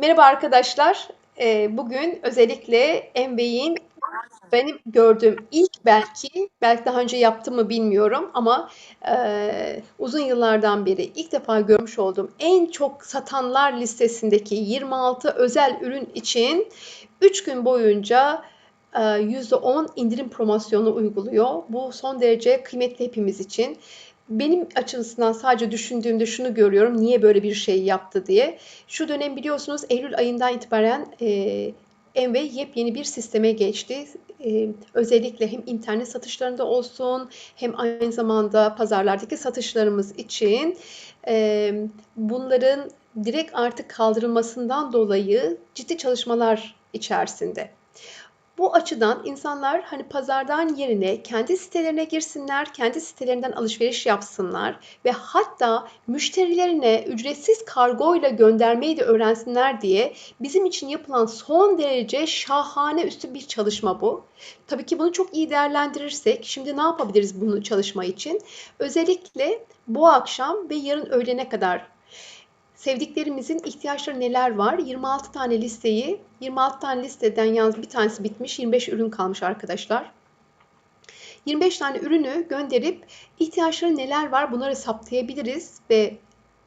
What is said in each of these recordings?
Merhaba arkadaşlar. Ee, bugün özellikle Envey'in benim gördüğüm ilk belki, belki daha önce yaptım mı bilmiyorum ama e, uzun yıllardan beri ilk defa görmüş olduğum en çok satanlar listesindeki 26 özel ürün için 3 gün boyunca e, %10 indirim promosyonu uyguluyor. Bu son derece kıymetli hepimiz için benim açısından sadece düşündüğümde şunu görüyorum. Niye böyle bir şey yaptı diye. Şu dönem biliyorsunuz Eylül ayından itibaren e, Envey yepyeni bir sisteme geçti. E, özellikle hem internet satışlarında olsun hem aynı zamanda pazarlardaki satışlarımız için e, bunların direkt artık kaldırılmasından dolayı ciddi çalışmalar içerisinde. Bu açıdan insanlar hani pazardan yerine kendi sitelerine girsinler, kendi sitelerinden alışveriş yapsınlar ve hatta müşterilerine ücretsiz kargoyla göndermeyi de öğrensinler diye bizim için yapılan son derece şahane üstü bir çalışma bu. Tabii ki bunu çok iyi değerlendirirsek şimdi ne yapabiliriz bunu çalışma için? Özellikle bu akşam ve yarın öğlene kadar sevdiklerimizin ihtiyaçları neler var? 26 tane listeyi, 26 tane listeden yalnız bir tanesi bitmiş, 25 ürün kalmış arkadaşlar. 25 tane ürünü gönderip ihtiyaçları neler var bunları saptayabiliriz ve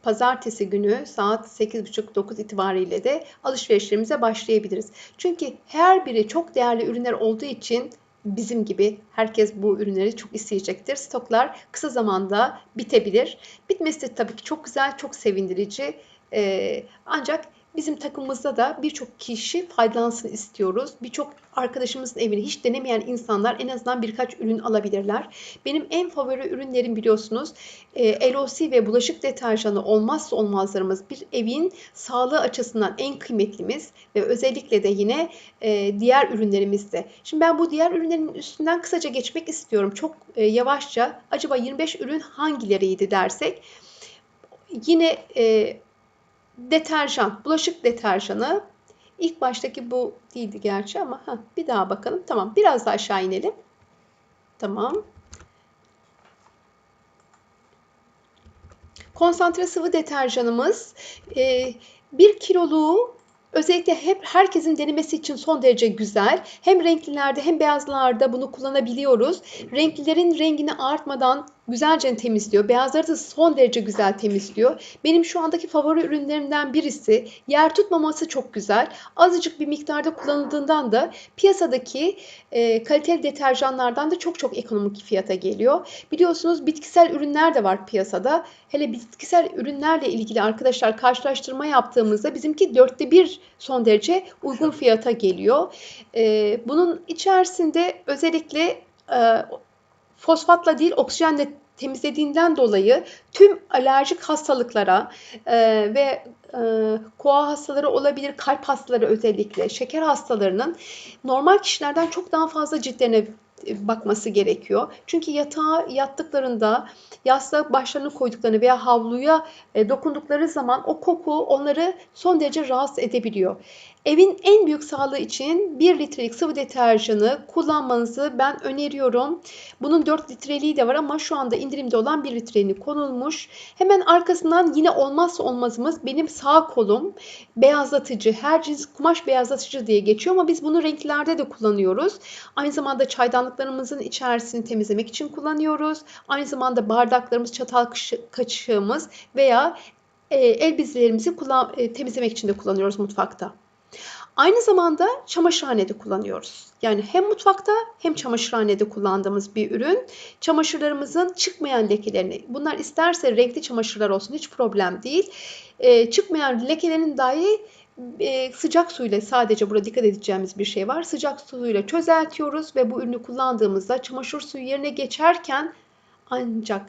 pazartesi günü saat 8.30-9 itibariyle de alışverişlerimize başlayabiliriz. Çünkü her biri çok değerli ürünler olduğu için bizim gibi herkes bu ürünleri çok isteyecektir. Stoklar kısa zamanda bitebilir. Bitmesi tabii ki çok güzel, çok sevindirici. Ee, ancak Bizim takımımızda da birçok kişi faydalansın istiyoruz. Birçok arkadaşımızın evini hiç denemeyen insanlar en azından birkaç ürün alabilirler. Benim en favori ürünlerim biliyorsunuz e, LOC ve bulaşık deterjanı olmazsa olmazlarımız. Bir evin sağlığı açısından en kıymetlimiz ve özellikle de yine e, diğer ürünlerimizde. Şimdi ben bu diğer ürünlerin üstünden kısaca geçmek istiyorum. Çok e, yavaşça acaba 25 ürün hangileriydi dersek yine deterjan, bulaşık deterjanı. İlk baştaki bu değildi gerçi ama heh, bir daha bakalım. Tamam biraz daha aşağı inelim. Tamam. Konsantre sıvı deterjanımız. E, bir kiloluğu Özellikle hep herkesin denemesi için son derece güzel. Hem renklilerde hem beyazlarda bunu kullanabiliyoruz. Renklilerin rengini artmadan güzelce temizliyor. Beyazları da son derece güzel temizliyor. Benim şu andaki favori ürünlerimden birisi. Yer tutmaması çok güzel. Azıcık bir miktarda kullanıldığından da piyasadaki e, kaliteli deterjanlardan da çok çok ekonomik fiyata geliyor. Biliyorsunuz bitkisel ürünler de var piyasada. Hele bitkisel ürünlerle ilgili arkadaşlar karşılaştırma yaptığımızda bizimki dörtte bir son derece uygun fiyata geliyor. E, bunun içerisinde özellikle e, fosfatla değil oksijenle temizlediğinden dolayı tüm alerjik hastalıklara e, ve e, koa hastaları olabilir, kalp hastaları özellikle, şeker hastalarının normal kişilerden çok daha fazla ciltlerine e, bakması gerekiyor. Çünkü yatağa yattıklarında yastığa başlarını koyduklarını veya havluya e, dokundukları zaman o koku onları son derece rahatsız edebiliyor. Evin en büyük sağlığı için 1 litrelik sıvı deterjanı kullanmanızı ben öneriyorum. Bunun 4 litreliği de var ama şu anda indirimde olan 1 litrenin konulmuş. Hemen arkasından yine olmazsa olmazımız benim sağ kolum beyazlatıcı, her cins kumaş beyazlatıcı diye geçiyor ama biz bunu renklerde de kullanıyoruz. Aynı zamanda çaydanlıklarımızın içerisini temizlemek için kullanıyoruz. Aynı zamanda bardaklarımız, çatal kaşığımız veya e, el bezlerimizi kullan, e, temizlemek için de kullanıyoruz mutfakta. Aynı zamanda çamaşırhanede kullanıyoruz. Yani hem mutfakta hem çamaşırhanede kullandığımız bir ürün. Çamaşırlarımızın çıkmayan lekelerini, bunlar isterse renkli çamaşırlar olsun hiç problem değil. E, çıkmayan lekelerin dahi e, sıcak suyla sadece burada dikkat edeceğimiz bir şey var. Sıcak suyla çözeltiyoruz ve bu ürünü kullandığımızda çamaşır suyu yerine geçerken ancak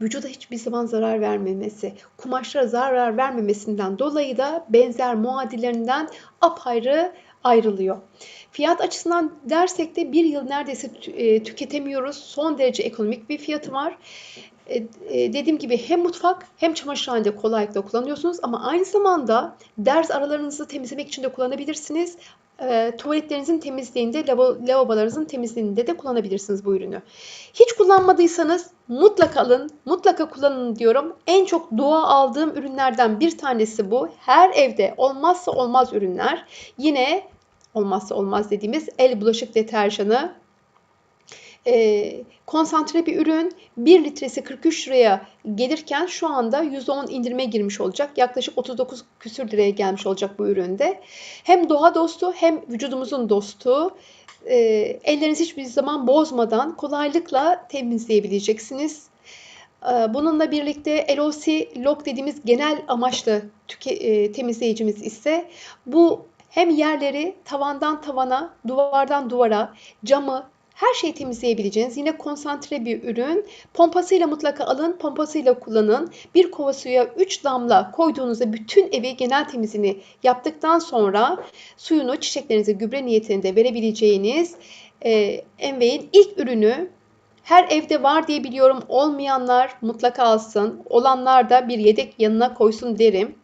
vücuda hiçbir zaman zarar vermemesi, kumaşlara zarar vermemesinden dolayı da benzer muadillerinden apayrı ayrılıyor. Fiyat açısından dersek de bir yıl neredeyse e, tüketemiyoruz. Son derece ekonomik bir fiyatı var. E, e, dediğim gibi hem mutfak hem çamaşırhanede kolaylıkla kullanıyorsunuz ama aynı zamanda ders aralarınızı temizlemek için de kullanabilirsiniz. E, tuvaletlerinizin temizliğinde, lavo- lavabolarınızın temizliğinde de kullanabilirsiniz bu ürünü. Hiç kullanmadıysanız mutlaka alın, mutlaka kullanın diyorum. En çok dua aldığım ürünlerden bir tanesi bu. Her evde olmazsa olmaz ürünler. Yine olmazsa olmaz dediğimiz el bulaşık deterjanı. Ee, konsantre bir ürün 1 litresi 43 liraya gelirken şu anda %10 indirime girmiş olacak. Yaklaşık 39 küsür liraya gelmiş olacak bu üründe. Hem doğa dostu hem vücudumuzun dostu. Ee, ellerinizi hiçbir zaman bozmadan kolaylıkla temizleyebileceksiniz. Ee, Bununla birlikte LOC Lock dediğimiz genel amaçlı tüke, e, temizleyicimiz ise bu hem yerleri tavandan tavana, duvardan duvara, camı, her şeyi temizleyebileceğiniz yine konsantre bir ürün. Pompasıyla mutlaka alın, pompasıyla kullanın. Bir kova suya 3 damla koyduğunuzda bütün evi genel temizliğini yaptıktan sonra suyunu çiçeklerinize gübre niyetinde verebileceğiniz e, Envey'in ilk ürünü her evde var diye biliyorum. Olmayanlar mutlaka alsın. Olanlar da bir yedek yanına koysun derim.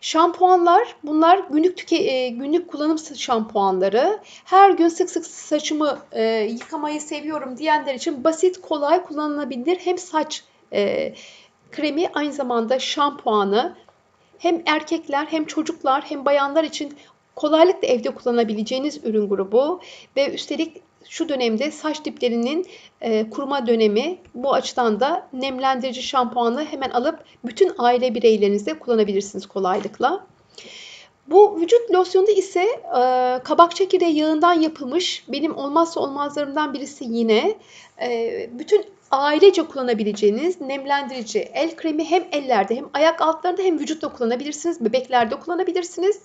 Şampuanlar bunlar günlük tüke, e, günlük kullanım şampuanları. Her gün sık sık saçımı e, yıkamayı seviyorum diyenler için basit, kolay kullanılabilir. Hem saç e, kremi aynı zamanda şampuanı. Hem erkekler hem çocuklar hem bayanlar için kolaylıkla evde kullanabileceğiniz ürün grubu ve üstelik şu dönemde saç diplerinin e, kuruma dönemi bu açıdan da nemlendirici şampuanı hemen alıp bütün aile bireylerinize kullanabilirsiniz kolaylıkla. Bu vücut losyonu ise e, kabak çekirdeği yağından yapılmış benim olmazsa olmazlarımdan birisi yine. E, bütün ailece kullanabileceğiniz nemlendirici el kremi hem ellerde hem ayak altlarında hem vücutta kullanabilirsiniz. Bebeklerde kullanabilirsiniz.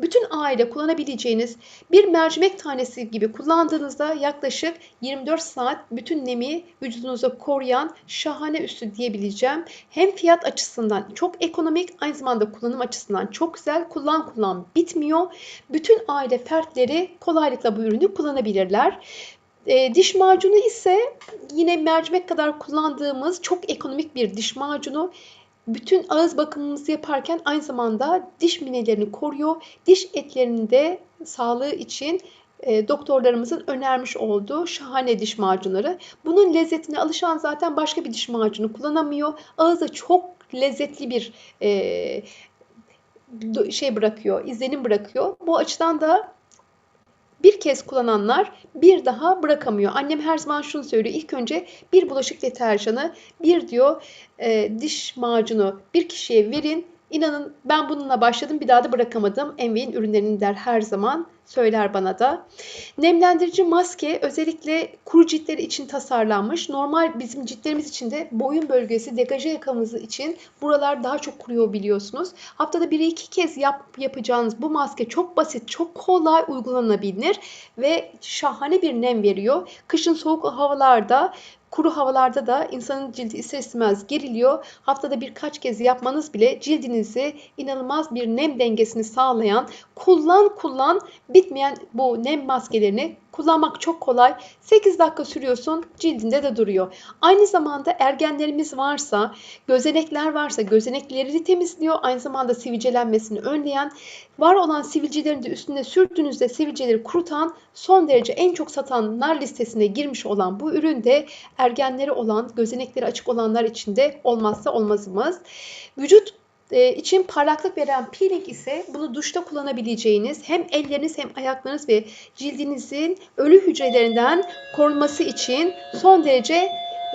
Bütün aile kullanabileceğiniz bir mercimek tanesi gibi kullandığınızda yaklaşık 24 saat bütün nemi vücudunuza koruyan şahane üstü diyebileceğim. Hem fiyat açısından çok ekonomik aynı zamanda kullanım açısından çok güzel. Kullan kullan bitmiyor. Bütün aile fertleri kolaylıkla bu ürünü kullanabilirler. E, diş macunu ise yine mercimek kadar kullandığımız çok ekonomik bir diş macunu. Bütün ağız bakımımızı yaparken aynı zamanda diş minelerini koruyor. Diş etlerinin de sağlığı için e, doktorlarımızın önermiş olduğu şahane diş macunları. Bunun lezzetine alışan zaten başka bir diş macunu kullanamıyor. Ağızda çok lezzetli bir e, şey bırakıyor, izlenim bırakıyor. Bu açıdan da bir kez kullananlar bir daha bırakamıyor. Annem her zaman şunu söylüyor. İlk önce bir bulaşık deterjanı, bir diyor e, diş macunu bir kişiye verin. İnanın ben bununla başladım bir daha da bırakamadım. Envey'in ürünlerini der her zaman söyler bana da. Nemlendirici maske özellikle kuru ciltler için tasarlanmış. Normal bizim ciltlerimiz için de boyun bölgesi degaje yakamız için buralar daha çok kuruyor biliyorsunuz. Haftada bir iki kez yap, yapacağınız bu maske çok basit, çok kolay uygulanabilir ve şahane bir nem veriyor. Kışın soğuk havalarda Kuru havalarda da insanın cildi ister istemez geriliyor. Haftada birkaç kez yapmanız bile cildinizi inanılmaz bir nem dengesini sağlayan, kullan kullan bitmeyen bu nem maskelerini kullanmak çok kolay. 8 dakika sürüyorsun cildinde de duruyor. Aynı zamanda ergenlerimiz varsa, gözenekler varsa gözenekleri temizliyor. Aynı zamanda sivilcelenmesini önleyen, var olan sivilcelerin de üstüne sürdüğünüzde sivilceleri kurutan, son derece en çok satanlar listesine girmiş olan bu ürün de ergenleri olan, gözenekleri açık olanlar için de olmazsa olmazımız. Vücut için parlaklık veren peeling ise bunu duşta kullanabileceğiniz hem elleriniz hem ayaklarınız ve cildinizin ölü hücrelerinden korunması için son derece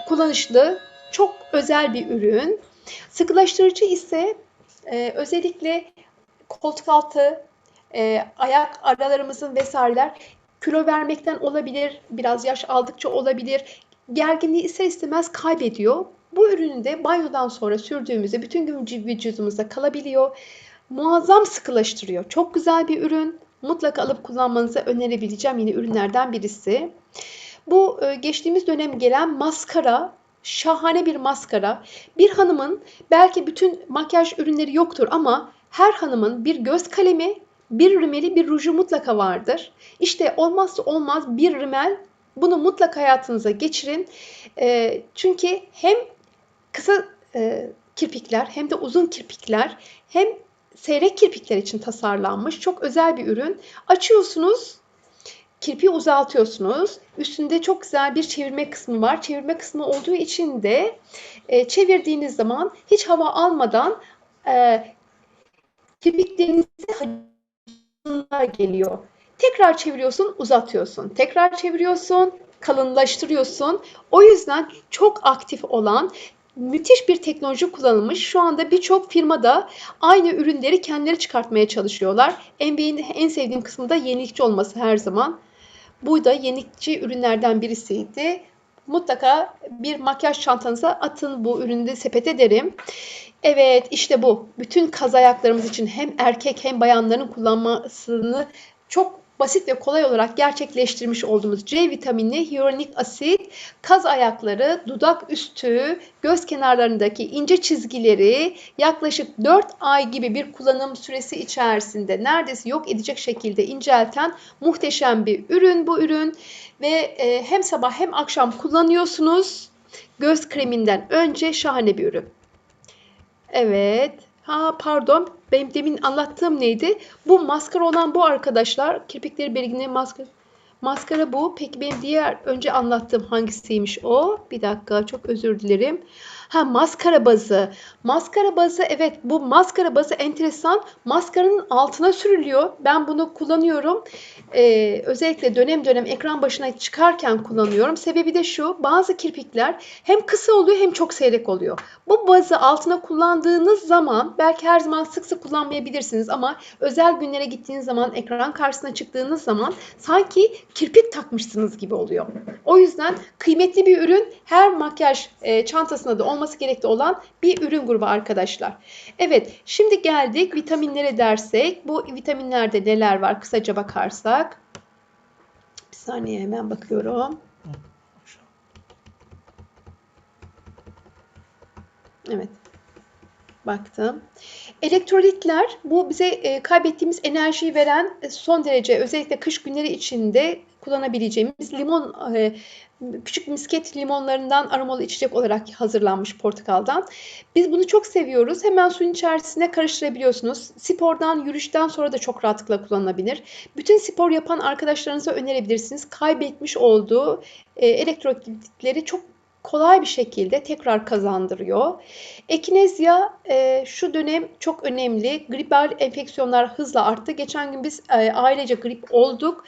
kullanışlı, çok özel bir ürün. Sıkılaştırıcı ise e, özellikle koltuk altı, e, ayak aralarımızın vesaireler kilo vermekten olabilir, biraz yaş aldıkça olabilir. Gerginliği ister istemez kaybediyor. Bu ürünü de banyodan sonra sürdüğümüzde bütün gün vücudumuzda kalabiliyor. Muazzam sıkılaştırıyor. Çok güzel bir ürün. Mutlaka alıp kullanmanızı önerebileceğim yine ürünlerden birisi. Bu e, geçtiğimiz dönem gelen maskara şahane bir maskara. Bir hanımın belki bütün makyaj ürünleri yoktur ama her hanımın bir göz kalemi, bir rümeli, bir ruju mutlaka vardır. İşte olmazsa olmaz bir rümel. Bunu mutlaka hayatınıza geçirin. E, çünkü hem kısa e, kirpikler hem de uzun kirpikler hem seyrek kirpikler için tasarlanmış çok özel bir ürün. Açıyorsunuz, kirpiği uzatıyorsunuz. Üstünde çok güzel bir çevirme kısmı var. Çevirme kısmı olduğu için de e, çevirdiğiniz zaman hiç hava almadan e, kirpiklerinize hacimler geliyor. Tekrar çeviriyorsun, uzatıyorsun. Tekrar çeviriyorsun, kalınlaştırıyorsun. O yüzden çok aktif olan müthiş bir teknoloji kullanılmış. Şu anda birçok firmada aynı ürünleri kendileri çıkartmaya çalışıyorlar. NBA'nin en sevdiğim kısmı da yenilikçi olması her zaman. Bu da yenilikçi ürünlerden birisiydi. Mutlaka bir makyaj çantanıza atın bu ürünü de sepete derim. Evet işte bu. Bütün kaz ayaklarımız için hem erkek hem bayanların kullanmasını çok basit ve kolay olarak gerçekleştirmiş olduğumuz C vitaminli hyaluronik asit kaz ayakları, dudak üstü, göz kenarlarındaki ince çizgileri yaklaşık 4 ay gibi bir kullanım süresi içerisinde neredeyse yok edecek şekilde incelten muhteşem bir ürün bu ürün ve e, hem sabah hem akşam kullanıyorsunuz. Göz kreminden önce şahane bir ürün. Evet. Ha pardon. Benim demin anlattığım neydi? Bu maskara olan bu arkadaşlar. Kirpikleri belirgin maskara. Maskara bu. Peki benim diğer önce anlattığım hangisiymiş o? Bir dakika çok özür dilerim. Ha maskara bazı. Maskara bazı evet bu maskara bazı enteresan. Maskaranın altına sürülüyor. Ben bunu kullanıyorum. Ee, özellikle dönem dönem ekran başına çıkarken kullanıyorum. Sebebi de şu. Bazı kirpikler hem kısa oluyor hem çok seyrek oluyor. Bu bazı altına kullandığınız zaman belki her zaman sık sık kullanmayabilirsiniz ama özel günlere gittiğiniz zaman ekran karşısına çıktığınız zaman sanki kirpik takmışsınız gibi oluyor. O yüzden kıymetli bir ürün her makyaj e, çantasında da olması gerekli olan bir ürün grubu arkadaşlar. Evet şimdi geldik vitaminlere dersek bu vitaminlerde neler var kısaca bakarsak. Bir saniye hemen bakıyorum. Evet. Baktım. Elektrolitler bu bize e, kaybettiğimiz enerjiyi veren e, son derece özellikle kış günleri içinde kullanabileceğimiz limon e, küçük misket limonlarından aromalı içecek olarak hazırlanmış portakaldan. Biz bunu çok seviyoruz. Hemen suyun içerisine karıştırabiliyorsunuz. Spordan, yürüyüşten sonra da çok rahatlıkla kullanılabilir. Bütün spor yapan arkadaşlarınıza önerebilirsiniz. Kaybetmiş olduğu e, elektrolitleri çok kolay bir şekilde tekrar kazandırıyor. Ekinezya e, şu dönem çok önemli. Gripal enfeksiyonlar hızla arttı. Geçen gün biz e, ailece grip olduk.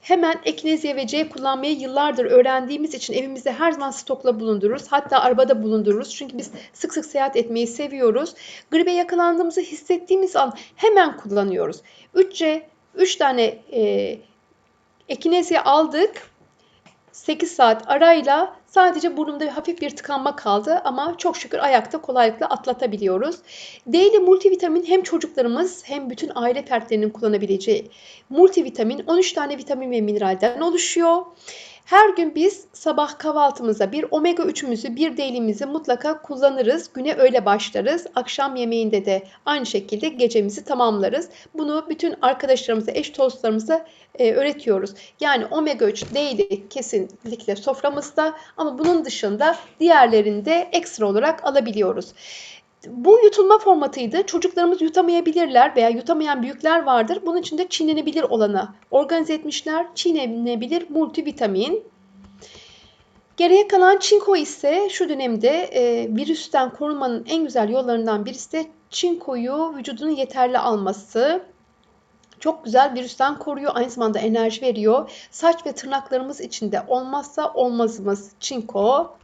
Hemen ekinezya ve C kullanmayı yıllardır öğrendiğimiz için evimizde her zaman stokla bulundururuz. Hatta arabada bulundururuz. Çünkü biz sık sık seyahat etmeyi seviyoruz. Gribe yakalandığımızı hissettiğimiz an hemen kullanıyoruz. 3C 3 tane e, ekinezya aldık. 8 saat arayla sadece burnumda hafif bir tıkanma kaldı ama çok şükür ayakta kolaylıkla atlatabiliyoruz. D'li multivitamin hem çocuklarımız hem bütün aile fertlerinin kullanabileceği multivitamin 13 tane vitamin ve mineralden oluşuyor. Her gün biz sabah kahvaltımıza bir omega 3'ümüzü, bir değilimizi mutlaka kullanırız. Güne öyle başlarız. Akşam yemeğinde de aynı şekilde gecemizi tamamlarız. Bunu bütün arkadaşlarımıza, eş dostlarımıza e, öğretiyoruz. Yani omega 3 değili kesinlikle soframızda ama bunun dışında diğerlerinde ekstra olarak alabiliyoruz. Bu yutulma formatıydı. Çocuklarımız yutamayabilirler veya yutamayan büyükler vardır. Bunun için de çiğnenebilir olanı organize etmişler. Çiğnenebilir multivitamin. Geriye kalan çinko ise şu dönemde e, virüsten korunmanın en güzel yollarından birisi de çinkoyu vücudunun yeterli alması. Çok güzel virüsten koruyor, aynı zamanda enerji veriyor. Saç ve tırnaklarımız için de olmazsa olmazımız çinko.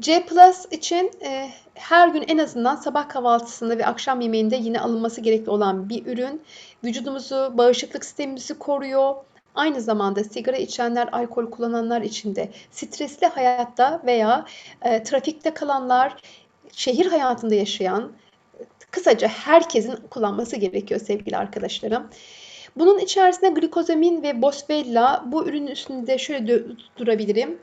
C Plus için e, her gün en azından sabah kahvaltısında ve akşam yemeğinde yine alınması gerekli olan bir ürün. Vücudumuzu, bağışıklık sistemimizi koruyor. Aynı zamanda sigara içenler, alkol kullananlar için de stresli hayatta veya e, trafikte kalanlar, şehir hayatında yaşayan, kısaca herkesin kullanması gerekiyor sevgili arkadaşlarım. Bunun içerisinde glikozamin ve boswella bu ürünün üstünde şöyle durabilirim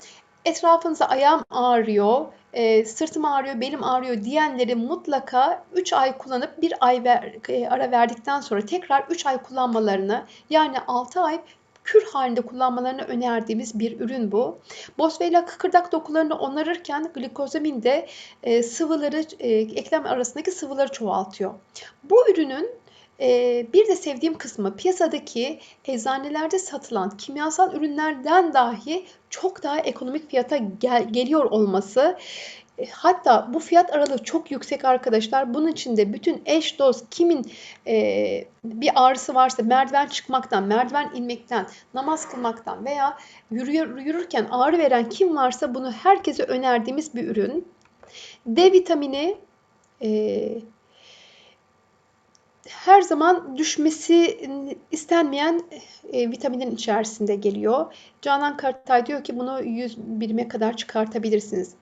etrafınıza ayağım ağrıyor, e, sırtım ağrıyor, belim ağrıyor diyenleri mutlaka 3 ay kullanıp bir ay ver, e, ara verdikten sonra tekrar 3 ay kullanmalarını yani 6 ay kür halinde kullanmalarını önerdiğimiz bir ürün bu. Boswellia kıkırdak dokularını onarırken glikozamin de e, sıvıları, e, eklem arasındaki sıvıları çoğaltıyor. Bu ürünün bir de sevdiğim kısmı piyasadaki eczanelerde satılan kimyasal ürünlerden dahi çok daha ekonomik fiyata gel- geliyor olması. E, Hatta bu fiyat aralığı çok yüksek arkadaşlar. Bunun için de bütün eş dost kimin e, bir ağrısı varsa merdiven çıkmaktan, merdiven inmekten, namaz kılmaktan veya yürüyor, yürürken ağrı veren kim varsa bunu herkese önerdiğimiz bir ürün. D vitamini e, her zaman düşmesi istenmeyen e, vitaminin içerisinde geliyor. Canan Kartay diyor ki bunu 100 birime kadar çıkartabilirsiniz.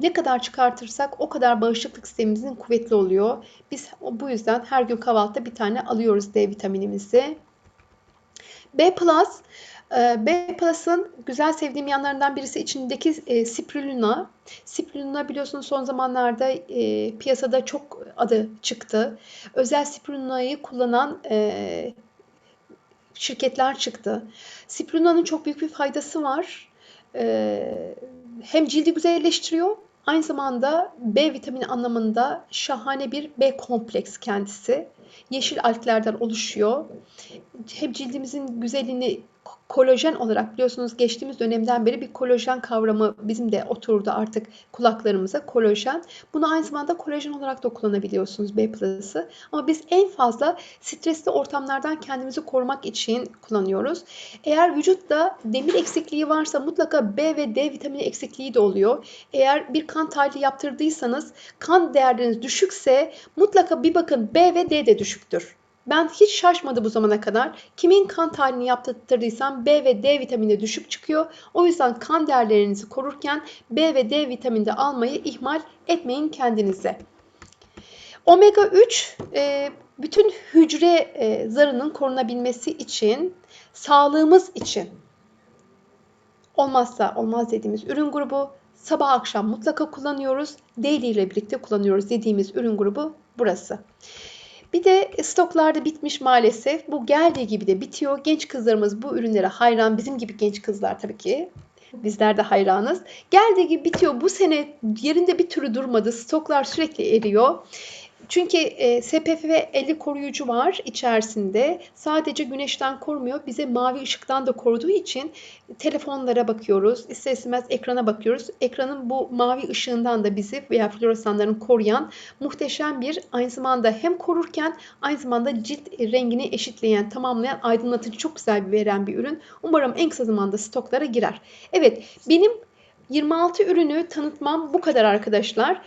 Ne kadar çıkartırsak o kadar bağışıklık sistemimizin kuvvetli oluyor. Biz bu yüzden her gün kahvaltıda bir tane alıyoruz D vitaminimizi. B+, e, B Plus'ın güzel sevdiğim yanlarından birisi içindeki e, spirulina. Spirulina biliyorsunuz son zamanlarda e, piyasada çok adı çıktı. Özel spirulina'yı kullanan e, şirketler çıktı. Spirulina'nın çok büyük bir faydası var. E, hem cildi güzelleştiriyor Aynı zamanda B vitamini anlamında şahane bir B kompleks kendisi. Yeşil alglerden oluşuyor. Hem cildimizin güzelliğini kolajen olarak biliyorsunuz geçtiğimiz dönemden beri bir kolajen kavramı bizim de oturdu artık kulaklarımıza kolajen. Bunu aynı zamanda kolajen olarak da kullanabiliyorsunuz B plus'ı. Ama biz en fazla stresli ortamlardan kendimizi korumak için kullanıyoruz. Eğer vücutta demir eksikliği varsa mutlaka B ve D vitamini eksikliği de oluyor. Eğer bir kan tahlili yaptırdıysanız kan değerleriniz düşükse mutlaka bir bakın B ve D de düşüktür. Ben hiç şaşmadı bu zamana kadar. Kimin kan tahlilini yaptırdıysam B ve D vitamini düşük çıkıyor. O yüzden kan değerlerinizi korurken B ve D vitamini de almayı ihmal etmeyin kendinize. Omega 3 e, bütün hücre e, zarının korunabilmesi için, sağlığımız için olmazsa olmaz dediğimiz ürün grubu sabah akşam mutlaka kullanıyoruz. Daily ile birlikte kullanıyoruz dediğimiz ürün grubu burası. Bir de stoklarda bitmiş maalesef. Bu geldiği gibi de bitiyor. Genç kızlarımız bu ürünlere hayran. Bizim gibi genç kızlar tabii ki. Bizler de hayranız. Geldiği gibi bitiyor. Bu sene yerinde bir türlü durmadı. Stoklar sürekli eriyor. Çünkü e, SPF ve 50 koruyucu var içerisinde. Sadece güneşten korumuyor. Bize mavi ışıktan da koruduğu için telefonlara bakıyoruz. İster istemez ekrana bakıyoruz. Ekranın bu mavi ışığından da bizi veya floresanların koruyan muhteşem bir aynı zamanda hem korurken aynı zamanda cilt rengini eşitleyen, tamamlayan, aydınlatıcı çok güzel bir veren bir ürün. Umarım en kısa zamanda stoklara girer. Evet benim 26 ürünü tanıtmam bu kadar arkadaşlar.